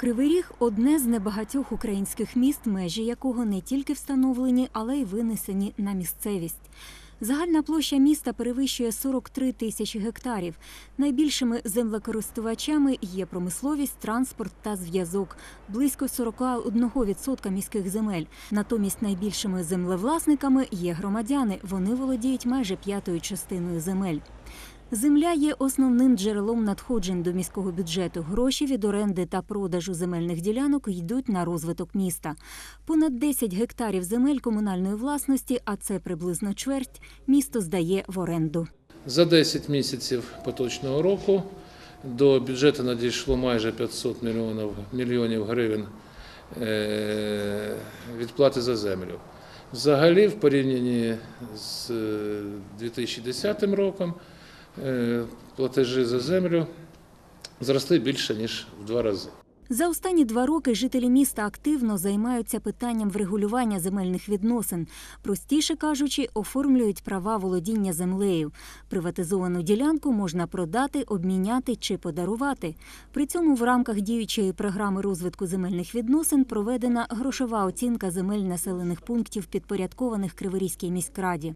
Кривий Ріг одне з небагатьох українських міст, межі якого не тільки встановлені, але й винесені на місцевість. Загальна площа міста перевищує 43 тисячі гектарів. Найбільшими землекористувачами є промисловість, транспорт та зв'язок близько 41% міських земель. Натомість найбільшими землевласниками є громадяни. Вони володіють майже п'ятою частиною земель. Земля є основним джерелом надходжень до міського бюджету. Гроші від оренди та продажу земельних ділянок йдуть на розвиток міста. Понад 10 гектарів земель комунальної власності, а це приблизно чверть, місто здає в оренду. За 10 місяців поточного року до бюджету надійшло майже 500 мільйонів, мільйонів гривень е, відплати за землю. Взагалі, в порівнянні з е, 2010 роком е, платежі за землю зросли більше, ніж в два рази. За останні два роки жителі міста активно займаються питанням врегулювання земельних відносин. Простіше кажучи, оформлюють права володіння землею. Приватизовану ділянку можна продати, обміняти чи подарувати. При цьому в рамках діючої програми розвитку земельних відносин проведена грошова оцінка земель населених пунктів, підпорядкованих Криворізькій міськраді.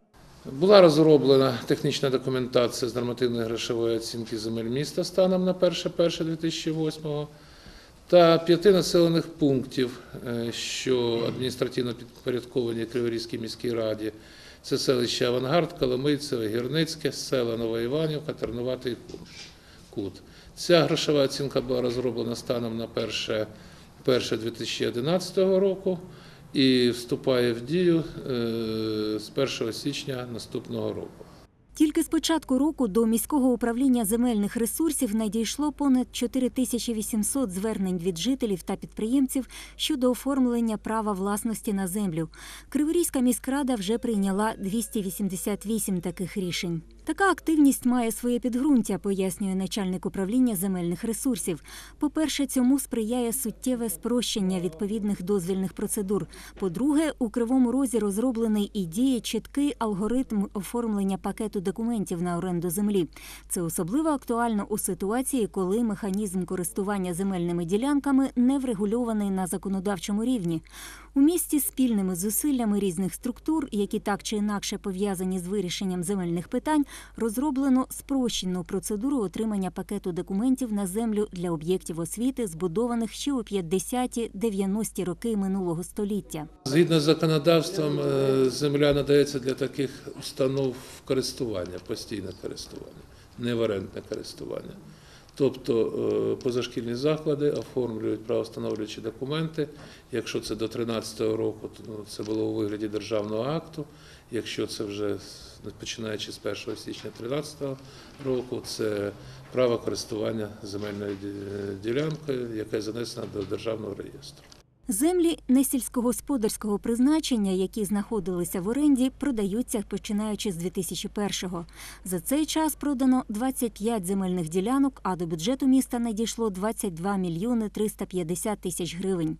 Була розроблена технічна документація з нормативної грошової оцінки земель міста станом на 1.1.2008 та п'яти населених пунктів, е, що адміністративно підпорядковані Криворізькій міській раді. Це селища Авангард, Коломийцеве, Гірницьке, села Нова Іванівка, Тернуватий Кут. Ця грошова оцінка була розроблена станом на 1.1.2011 року і вступає в дію е, з 1 січня наступного року. Тільки з початку року до міського управління земельних ресурсів надійшло понад 4800 звернень від жителів та підприємців щодо оформлення права власності на землю. Криворізька міськрада вже прийняла 288 таких рішень. Така активність має своє підґрунтя, пояснює начальник управління земельних ресурсів. По-перше, цьому сприяє суттєве спрощення відповідних дозвільних процедур. По-друге, у кривому розі розроблений і діє чіткий алгоритм оформлення пакету документів на оренду землі. Це особливо актуально у ситуації, коли механізм користування земельними ділянками не врегульований на законодавчому рівні. У місті спільними зусиллями різних структур, які так чи інакше пов'язані з вирішенням земельних питань, розроблено спрощену процедуру отримання пакету документів на землю для об'єктів освіти, збудованих ще у 50-90-ті роки минулого століття. Згідно з законодавством, е, земля надається для таких установ користування, постійне користування, не в користування. Тобто е, позашкільні заклади оформлюють правостановлюючі документи. Якщо це до 2013 року, то ну, це було у вигляді державного акту. Якщо це вже починаючи з 1 січня 2013 року, це право користування земельною ділянкою, яке занесено до державного реєстру. Землі несільськогосподарського призначення, які знаходилися в оренді, продаються починаючи з 2001-го. За цей час продано 25 земельних ділянок, а до бюджету міста надійшло 22 мільйони 350 тисяч гривень.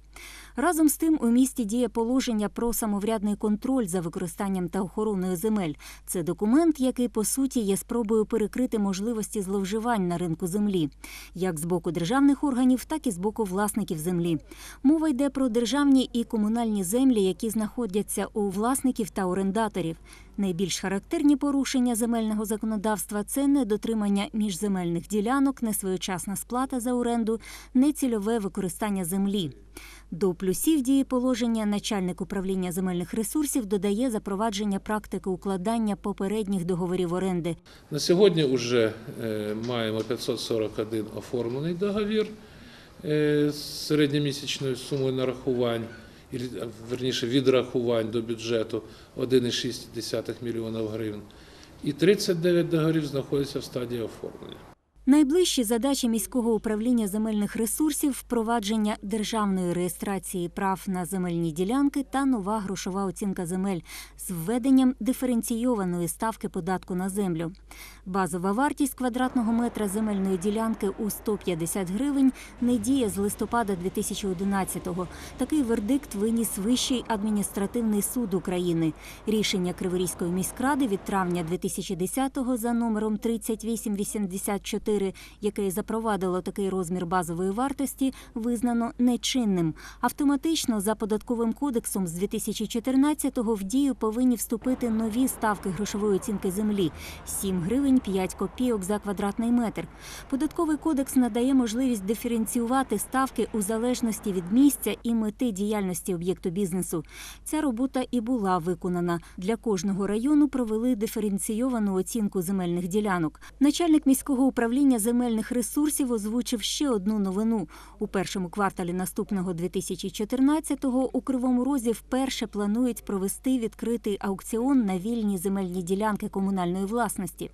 Разом з тим у місті діє положення про самоврядний контроль за використанням та охороною земель. Це документ, який по суті є спробою перекрити можливості зловживань на ринку землі, як з боку державних органів, так і з боку власників землі. Мова йде про державні і комунальні землі, які знаходяться у власників та орендаторів. Найбільш характерні порушення земельного законодавства це недотримання міжземельних ділянок, несвоєчасна сплата за оренду, нецільове використання землі. До плюсів дії положення начальник управління земельних ресурсів додає запровадження практики укладання попередніх договорів оренди. На сьогодні вже е, маємо 541 оформлений договір з середньомісячною сумою нарахувань, верніше відрахувань до бюджету 1,6 мільйонів гривень. І 39 договорів знаходяться в стадії оформлення. Найближчі задачі міського управління земельних ресурсів впровадження державної реєстрації прав на земельні ділянки та нова грошова оцінка земель з введенням диференційованої ставки податку на землю. Базова вартість квадратного метра земельної ділянки у 150 гривень не діє з листопада 2011-го. Такий вердикт виніс Вищий адміністративний суд України. Рішення Криворізької міськради від травня 2010-го за номером 3884 24, яке запровадило такий розмір базової вартості, визнано нечинним. Автоматично за податковим кодексом з 2014-го в дію повинні вступити нові ставки грошової оцінки землі 7 гривень 5 копійок за квадратний метр. Податковий кодекс надає можливість диференціювати ставки у залежності від місця і мети діяльності об'єкту бізнесу. Ця робота і була виконана. Для кожного району провели диференційовану оцінку земельних ділянок. Начальник міського управління земельних ресурсів озвучив ще одну новину. У першому кварталі наступного 2014-го у Кривому Розі вперше планують провести відкритий аукціон на вільні земельні ділянки комунальної власності.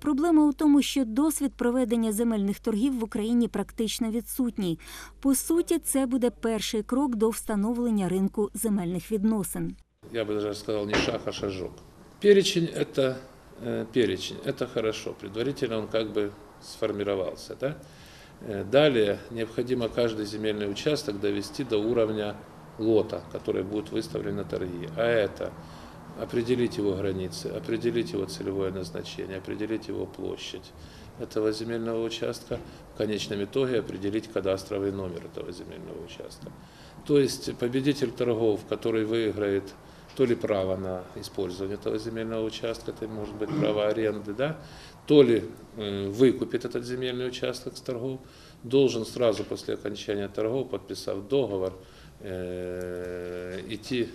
Проблема у тому, що досвід проведення земельних торгів в Україні практично відсутній. По суті, це буде перший крок до встановлення ринку земельних відносин. я бы даже сказал, не шаг, а шажок. Перечень – это э, перечень, это хорошо. Предварительно он как бы сформировался. Да? Э, Далее необходимо каждый земельный участок довести до уровня лота, который будет выставлен на торги. А это определить его границы, определить его целевое назначение, определить его площадь этого земельного участка, в конечном итоге определить кадастровый номер этого земельного участка. То есть победитель торгов, который выиграет то ли право на использование этого земельного участка, это может быть право аренды, да, то ли э, выкупит этот земельный участок с торгов, должен сразу после окончания торгов, подписав договор, э, идти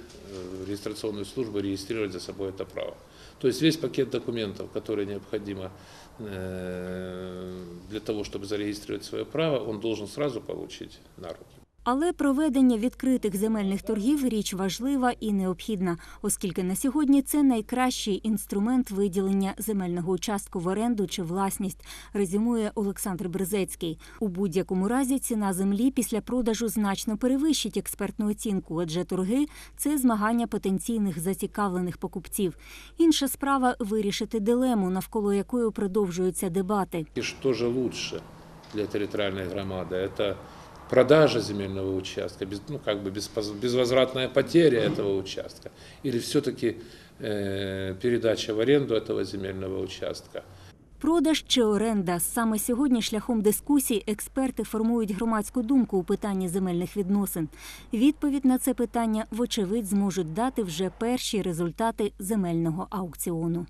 в регистрационную службу, регистрировать за собой это право. То есть весь пакет документов, который необходимо э, для того, чтобы зарегистрировать свое право, он должен сразу получить на руки. Але проведення відкритих земельних торгів річ важлива і необхідна, оскільки на сьогодні це найкращий інструмент виділення земельного участку в оренду чи власність, резюмує Олександр Бризецький. У будь-якому разі ціна землі після продажу значно перевищить експертну оцінку, адже торги це змагання потенційних зацікавлених покупців. Інша справа вирішити дилему, навколо якої продовжуються дебати. И что же лучше для территориальной громады? Это продажа земельного участка, без, ну, как бы беспоз- безвозвратная потеря этого участка, или все-таки э, передача в аренду этого земельного участка? Продаж чи оренда саме сьогодні шляхом дискусій експерти формують громадську думку у питанні земельних відносин. Відповідь на це питання, вочевидь, зможуть дати вже перші результати земельного аукціону.